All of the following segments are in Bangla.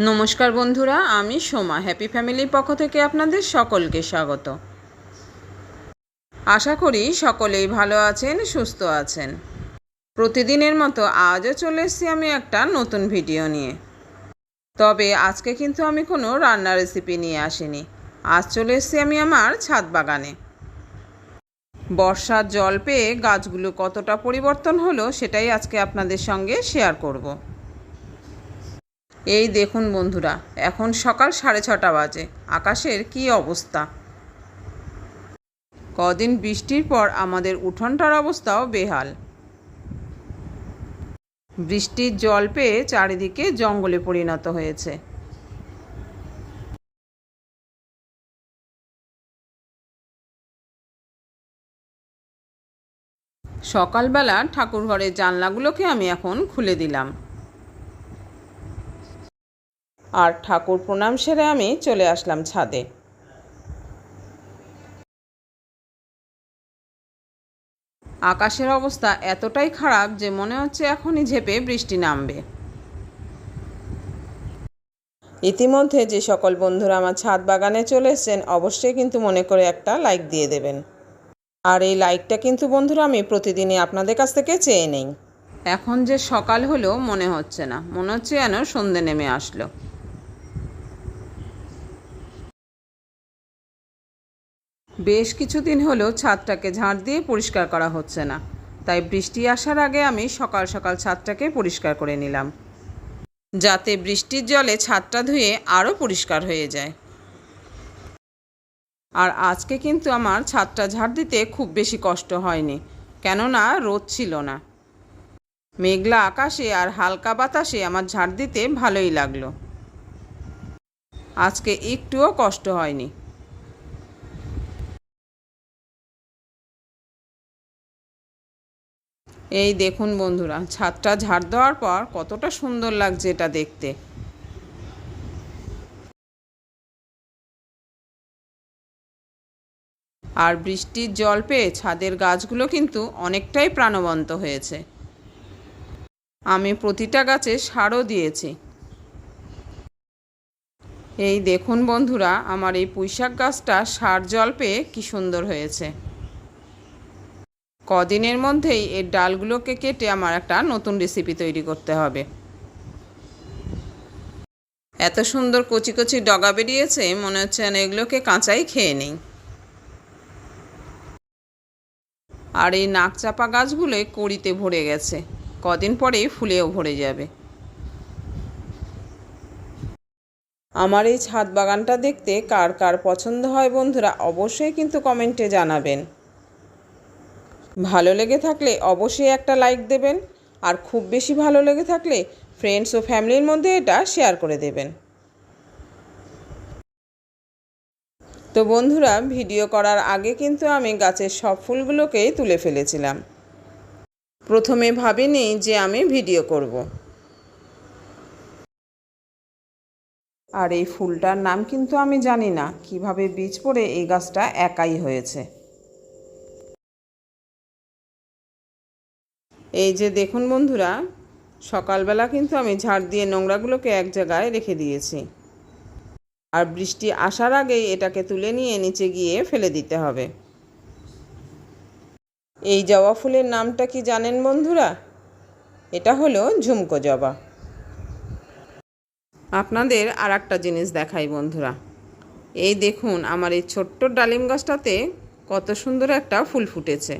নমস্কার বন্ধুরা, আমি সোমা। হ্যাপি ফ্যামিলির পক্ষ থেকে আপনাদের সকলকে স্বাগত। আশা করি সকলেই ভালো আছেন, সুস্থ আছেন। প্রতিদিনের মতো আজও চলে এসেছি আমি একটা নতুন ভিডিও নিয়ে। তবে আজকে কিন্তু আমি কোনো রান্নার রেসিপি নিয়ে আসিনি। আজ চলে এসেছি আমি আমার ছাদ বাগানে। বর্ষার জল পেয়ে গাছগুলো কতটা পরিবর্তন হলো সেটাই আজকে আপনাদের সঙ্গে শেয়ার করব। এই দেখুন বন্ধুরা, এখন সকাল সাড়ে ছটা বাজে, আকাশের কি অবস্থা? কদিন বৃষ্টির পর আমাদের উঠোনটার অবস্থাও বেহাল। বৃষ্টির জল পেয়ে চারিদিকে জঙ্গলে পরিণত হয়েছে। সকালবেলা ঠাকুরঘরের জানলাগুলোকে আমি এখন খুলে দিলাম। আর ঠাকুর প্রণাম সেরে আমি চলে আসলাম ছাদে। আকাশের অবস্থা এতটাই খারাপ যে মনে হচ্ছে এখনই ঝেপে বৃষ্টি নামবে। ইতিমধ্যে যে সকল বন্ধুরা আমার ছাদ বাগানে চলে এসছেন, অবশ্যই কিন্তু মনে করে একটা লাইক দিয়ে দেবেন। আর এই লাইকটা কিন্তু বন্ধুরা আমি প্রতিদিনই আপনাদের কাছ থেকে চেয়ে নেই। এখন যে সকাল হলো মনে হচ্ছে না, মনে হচ্ছে যেন সন্ধে নেমে আসলো। বেশ কিছুদিন হলো ছাদটাকে ঝাঁট দিয়ে পরিষ্কার করা হচ্ছে না। তাই বৃষ্টি আসার আগে আমি সকাল সকাল ছাদটাকে পরিষ্কার করে নিলাম। যাতে বৃষ্টির জলে ছাদটা ধুয়ে আরও পরিষ্কার হয়ে যায়। আর আজকে কিন্তু আমার ছাদটা ঝাড় দিতে খুব বেশি কষ্ট হয়নি, কেননা রোদ ছিল না। মেঘলা আকাশে আর হালকা বাতাসে আমার ঝাড় দিতে ভালোই লাগল। আজকে একটুও কষ্ট হয়নি। এই দেখুন বন্ধুরা, ছাদটা ঝাড় দেওয়ার পর কতটা সুন্দর লাগছে এটা দেখতে। আর বৃষ্টির জল পেয়ে ছাদের গাছগুলো কিন্তু অনেকটাই প্রাণবন্ত হয়েছে। আমি প্রতিটা গাছে সারও দিয়েছি। এই দেখুন বন্ধুরা, আমার এই পুঁইশাক গাছটা সার জল পেয়ে কী সুন্দর হয়েছে। কদিনের মধ্যেই এর ডালগুলোকে কেটে আমার একটা নতুন রেসিপি তৈরি করতে হবে। এত সুন্দর কচি কচি ডগা বেরিয়েছে, মনে হচ্ছে যেন এগুলোকে কাঁচাই খেয়ে নেই। আর এই নাকচাপা গাছগুলোই কড়িতে ভরে গেছে, কদিন পরেই ফুলেও ভরে যাবে। আমার এই ছাদ বাগানটা দেখতে কার কার পছন্দ হয় বন্ধুরা, অবশ্যই কিন্তু কমেন্টে জানাবেন। ভালো লেগে থাকলে অবশ্যই একটা লাইক দেবেন। আর খুব বেশি ভালো লেগে থাকলে ফ্রেন্ডস ও ফ্যামিলির মধ্যে এটা শেয়ার করে দেবেন। তো বন্ধুরা ভিডিও করার আগে কিন্তু আমি গাছের সব ফুলগুলোকেই তুলে ফেলেছিলাম। প্রথমে ভাবিনি যে আমি ভিডিও করব। আর এই ফুলটার নাম কিন্তু আমি জানি না, কীভাবে বীজ পড়ে এই গাছটা একাই হয়েছে। এই যে দেখুন বন্ধুরা, সকালবেলা কিন্তু আমি ঝাড় দিয়ে নোংরাগুলোকে এক জায়গায় রেখে দিয়েছি। আর বৃষ্টি আসার আগেই এটাকে তুলে নিয়ে নিচে গিয়ে ফেলে দিতে হবে। এই জবা ফুলের নামটা কি জানেন বন্ধুরা? এটা হলো ঝুমকো জবা। আপনাদের আর একটা জিনিস দেখাই বন্ধুরা। এই দেখুন, আমার এই ছোট্ট ডালিম গাছটাতে কত সুন্দর একটা ফুল ফুটেছে।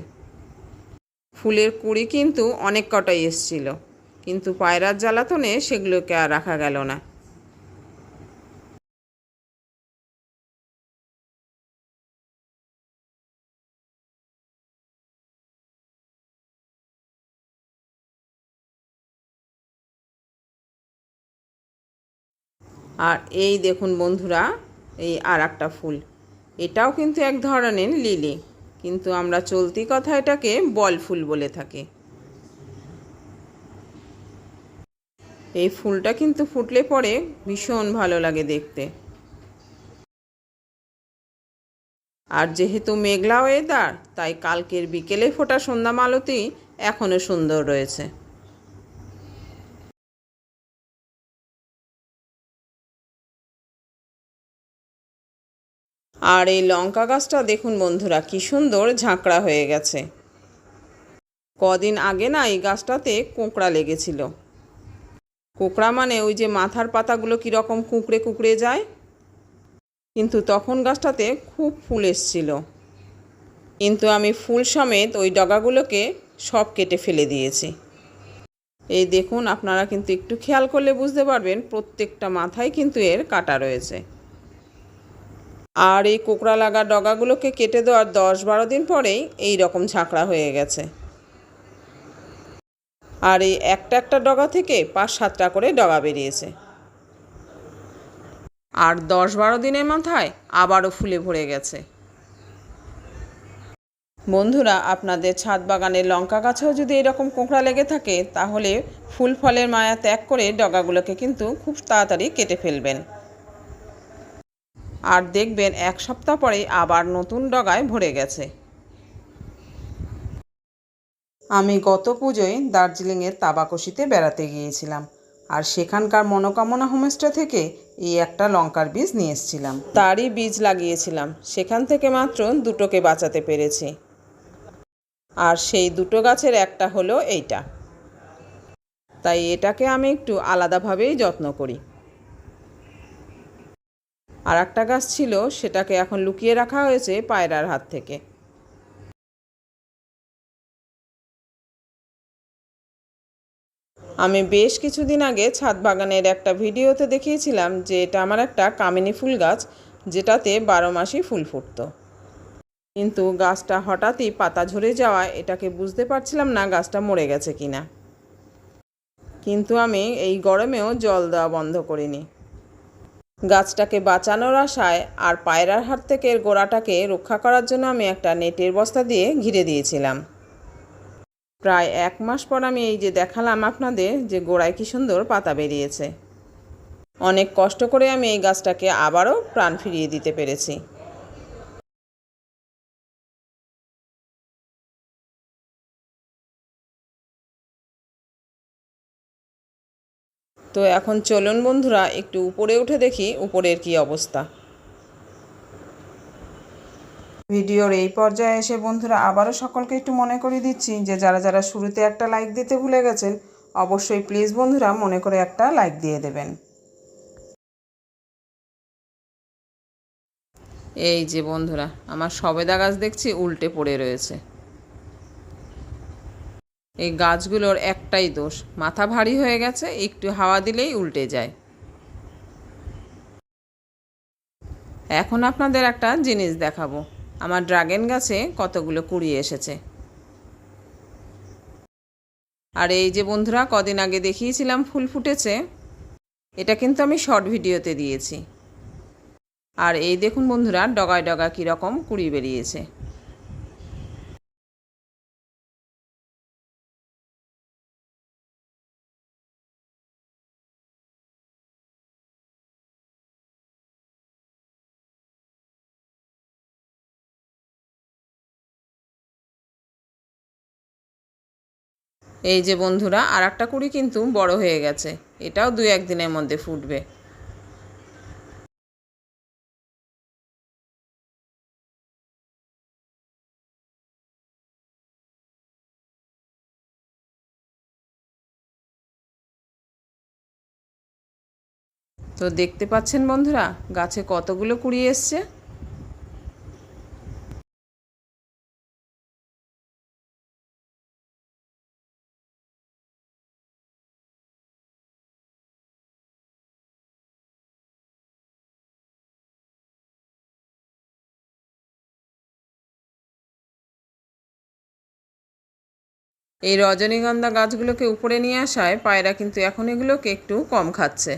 ফুলের কুড়ি কিন্তু অনেক কটাই এসছিল। কিন্তু পায়রার জ্বালাতনে সেগুলোকে আর রাখা গেল না। আর এই দেখুন বন্ধুরা, এই আর একটা ফুল। এটাও কিন্তু এক ধরনের লিলি। কিন্তু আমরা চলতি কথা এটাকে বল ফুল বলে থাকি। এই ফুলটা কিন্তু ফুটলে পরে ভীষণ ভালো লাগে দেখতে। আর যেহেতু মেঘলা ওয়েদার তাই কালকের বিকেলে ফোটা সন্ধ্যা মালতি এখনও সুন্দর রয়েছে। আর এই লঙ্কা গাছটা দেখুন বন্ধুরা, কি সুন্দর ঝাঁকড়া হয়ে গেছে। কদিন আগে না এই গাছটাতে কোঁকড়া লেগেছিল। কোঁকড়া মানে ওই যে মাথার পাতাগুলো কীরকম কুঁকড়ে কুঁকড়ে যায়? কিন্তু তখন গাছটাতে খুব ফুল এসছিল। কিন্তু আমি ফুল সমেত ওই ডগাগুলোকে সব কেটে ফেলে দিয়েছি। এই দেখুন, আপনারা কিন্তু একটু খেয়াল করলে বুঝতে পারবেন, প্রত্যেকটা মাথায় কিন্তু এর কাটা রয়েছে। আর এই কোকড়া লাগা ডগাগুলোকে কেটে দেওয়ার দশ বারো দিন পরেই এই রকম ঝাঁকড়া হয়ে গেছে। আর এই একটা একটা ডগা থেকে পাঁচ সাতটা করে ডগা বেরিয়েছে। আর দশ বারো দিনের মাথায় আবারও ফুলে ভরে গেছে। বন্ধুরা, আপনাদের ছাদ বাগানের লঙ্কা গাছেও যদি এরকম কোঁকড়া লেগে থাকে, তাহলে ফুল ফলের মায়া ত্যাগ করে ডগাগুলোকে কিন্তু খুব তাড়াতাড়ি কেটে ফেলবেন। আর দেখবেন এক সপ্তাহ পরেই আবার নতুন ডগায় ভরে গেছে। আমি গত পুজোয় দার্জিলিংয়ের তাবাকশিতে বেড়াতে গিয়েছিলাম আর সেখানকার মনোকামনা হোমস্টে থেকে এই একটা লঙ্কার বীজ নিয়ে এসেছিলাম। তারই বীজ লাগিয়েছিলাম। সেখান থেকে মাত্র দুটোকে বাঁচাতে পেরেছি। আর সেই দুটো গাছের একটা হলো এইটা। তাই এটাকে আমি একটু আলাদাভাবেই যত্ন করি। আর একটা গাছ ছিল, সেটাকে এখন লুকিয়ে রাখা হয়েছে পায়রার হাত থেকে। আমি বেশ কিছুদিন আগে ছাদ বাগানের একটা ভিডিওতে দেখিয়েছিলাম যে এটা আমার একটা কামিনী ফুল গাছ, যেটাতে বারো মাসই ফুল ফুটতো। কিন্তু গাছটা হঠাৎই পাতা ঝরে যাওয়ায় এটাকে বুঝতে পারছিলাম না গাছটা মরে গেছে কিনা। কিন্তু আমি এই গরমেও জল দেওয়া বন্ধ করিনি। গাছটাকে বাঁচানোর আশায় আর পায়রার হাত থেকে গোড়াটাকে রক্ষা করার জন্য আমি একটা নেটের বস্তা দিয়ে ঘিরে দিয়েছিলাম। প্রায় এক মাস পর আমি এই যে দেখালাম আপনাদের যে গোড়ায় কি সুন্দর পাতা বেরিয়েছে। অনেক কষ্ট করে আমি এই গাছটাকে আবারও প্রাণ ফিরিয়ে দিতে পেরেছি। তো এখন চলুন বন্ধুরা একটু উপরে উঠে দেখি উপরের কি অবস্থা। ভিডিওর এই পর্যায়ে এসে বন্ধুরা আবারও সকলকে একটু মনে করিয়ে দিচ্ছি যে যারা যারা শুরুতে একটা লাইক দিতে ভুলে গেছেন অবশ্যই প্লিজ বন্ধুরা মনে করে একটা লাইক দিয়ে দেবেন। এই যে বন্ধুরা আমার সবেদা গাছ দেখছি উল্টে পড়ে রয়েছে। এই গাছগুলোর একটাই দোষ, মাথা ভারী হয়ে গেছে, একটু হাওয়া দিলেই উল্টে যায়। এখন আপনাদের একটা জিনিস দেখাবো। আমার ড্রাগন গাছে কতগুলো কুড়ি এসেছে। আর এই যে বন্ধুরা, কদিন আগে দেখিয়েছিলাম ফুল ফুটেছে, এটা কিন্তু আমি শর্ট ভিডিওতে দিয়েছি। আর এই দেখুন বন্ধুরা, ডগায় ডগা কীরকম কুড়ি বেরিয়েছে। এই যে বন্ধুরা আর একটা কুড়ি কিন্তু বড় হয়ে গেছে। এটাও দু একদিনের মধ্যে ফুটবে। তো দেখতে পাচ্ছেন বন্ধুরা, গাছে কতগুলো কুড়ি এসছে? এই রজনীগন্ধা গাছগুলোকে উপরে নিয়ে আসায় পায়রা কিন্তু এখন এগুলোকে একটু কম খাচ্ছে।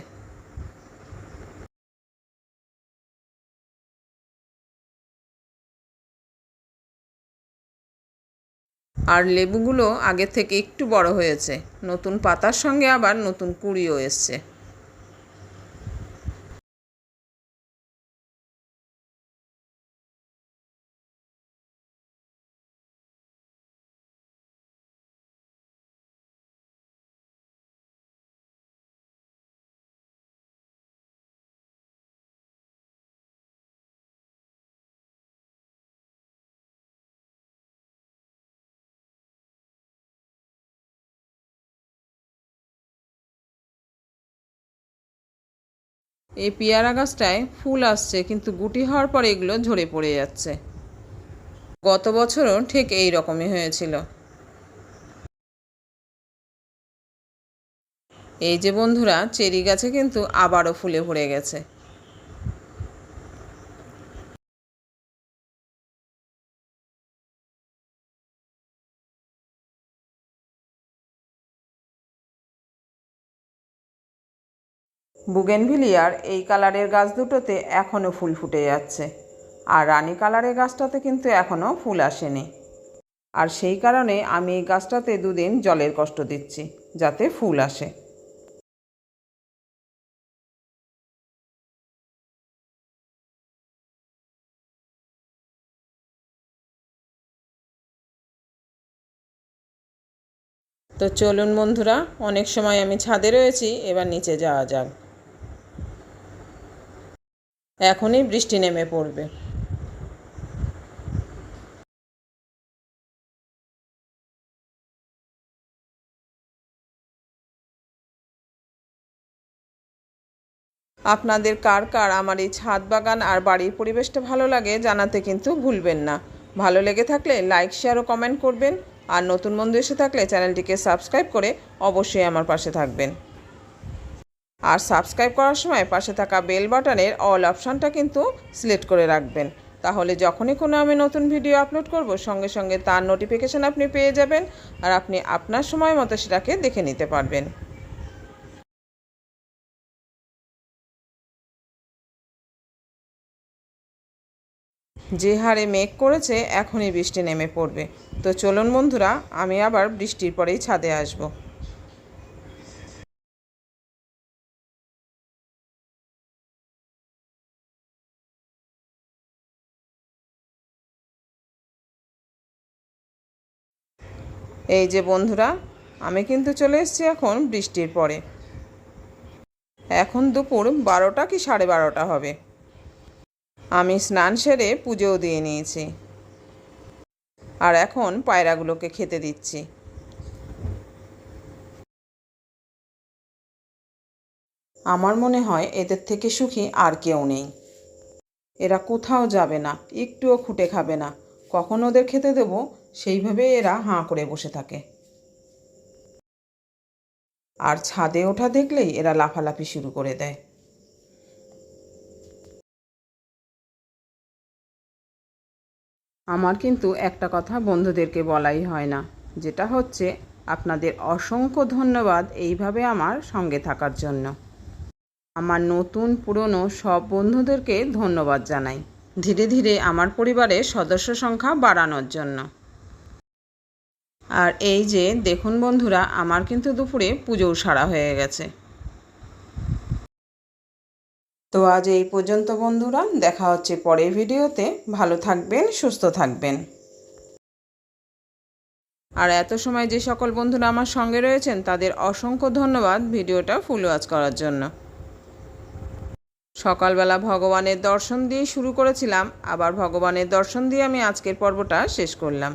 আর লেবুগুলো আগের থেকে একটু বড় হয়েছে। নতুন পাতার সঙ্গে আবার নতুন কুড়িও এসছে। এই পেয়ারা গাছটায় ফুল আসছে, কিন্তু গুটি হওয়ার পর এগুলো ঝরে পড়ে যাচ্ছে। গত বছরও ঠিক এই রকমই হয়েছিল। এই যে বন্ধুরা, চেরি গাছে কিন্তু আবারও ফুলে ভরে গেছে। বুগেনভিলিয়ার এই কালারের গাছ দুটোতে এখনও ফুল ফুটে যাচ্ছে। আর রানী কালারের গাছটাতে কিন্তু এখনও ফুল আসেনি। আর সেই কারণে আমি এই গাছটাতে দুদিন জলের কষ্ট দিচ্ছি, যাতে ফুল আসে। তো চলুন বন্ধুরা, অনেক সময় আমি ছাদে রয়েছি, এবার নিচে যাওয়া যাক। এখনই বৃষ্টি নেমে পড়বে। আপনাদের কার কার আমার এই ছাদ বাগান আর বাড়ির পরিবেশটা ভালো লাগে জানাতে কিন্তু ভুলবেন না। ভালো লেগে থাকলে লাইক, শেয়ার ও কমেন্ট করবেন। আর নতুন বন্ধু এসে থাকলে চ্যানেলটিকে সাবস্ক্রাইব করে অবশ্যই আমার পাশে থাকবেন। আর সাবস্ক্রাইব করার সময় পাশে থাকা বেল বাটনের অল অপশানটা কিন্তু সিলেক্ট করে রাখবেন। তাহলে যখনই কোনো আমি নতুন ভিডিও আপলোড করব, সঙ্গে সঙ্গে তার নোটিফিকেশান আপনি পেয়ে যাবেন আর আপনি আপনার সময় মতো সেটাকে দেখে নিতে পারবেন। যে হারে মেঘ করেছে, এখনই বৃষ্টি নেমে পড়বে। তো চলুন বন্ধুরা, আমি আবার বৃষ্টির পরেই ছাদে আসব। এই যে বন্ধুরা, আমি কিন্তু চলে এসেছি এখন বৃষ্টির পরে। এখন দুপুর বারোটা কি সাড়ে বারোটা হবে। আমি স্নান সেরে পুজোও দিয়ে নিয়েছি। আর এখন পায়রাগুলোকে খেতে দিচ্ছি। আমার মনে হয় এদের থেকে সুখী আর কেউ নেই। এরা কোথাও যাবে না, একটুও খুঁটে খাবে না। কখন ওদের খেতে দেব সেইভাবে এরা হাঁ করে বসে থাকে। আর ছাদে ওঠা দেখলেই এরা লাফালাফি শুরু করে দেয়। আমার কিন্তু একটা কথা বন্ধুদেরকে বলাই হয় না, যেটা হচ্ছে আপনাদের অসংখ্য ধন্যবাদ এইভাবে আমার সঙ্গে থাকার জন্য। আমার নতুন, পুরনো সব বন্ধুদেরকে ধন্যবাদ জানাই। ধীরে ধীরে আমার পরিবারের সদস্য সংখ্যা বাড়ানোর জন্য। আর এই যে, দেখুন বন্ধুরা, আমার কিন্তু দুপুরে পুজোও সারা হয়ে গেছে। তো আজ এই পর্যন্ত বন্ধুরা, দেখা হচ্ছে পরের ভিডিওতে। ভালো থাকবেন, সুস্থ থাকবেন। আর এত সময় যে সকল বন্ধুরা আমার সঙ্গে রয়েছেন, তাদের অসংখ্য ধন্যবাদ ভিডিওটা ফুল ওয়াচ করার জন্য। সকালবেলা ভগবানের দর্শন দিয়ে শুরু করেছিলাম, আবার ভগবানের দর্শন দিয়ে আমি আজকের পর্বটা শেষ করলাম।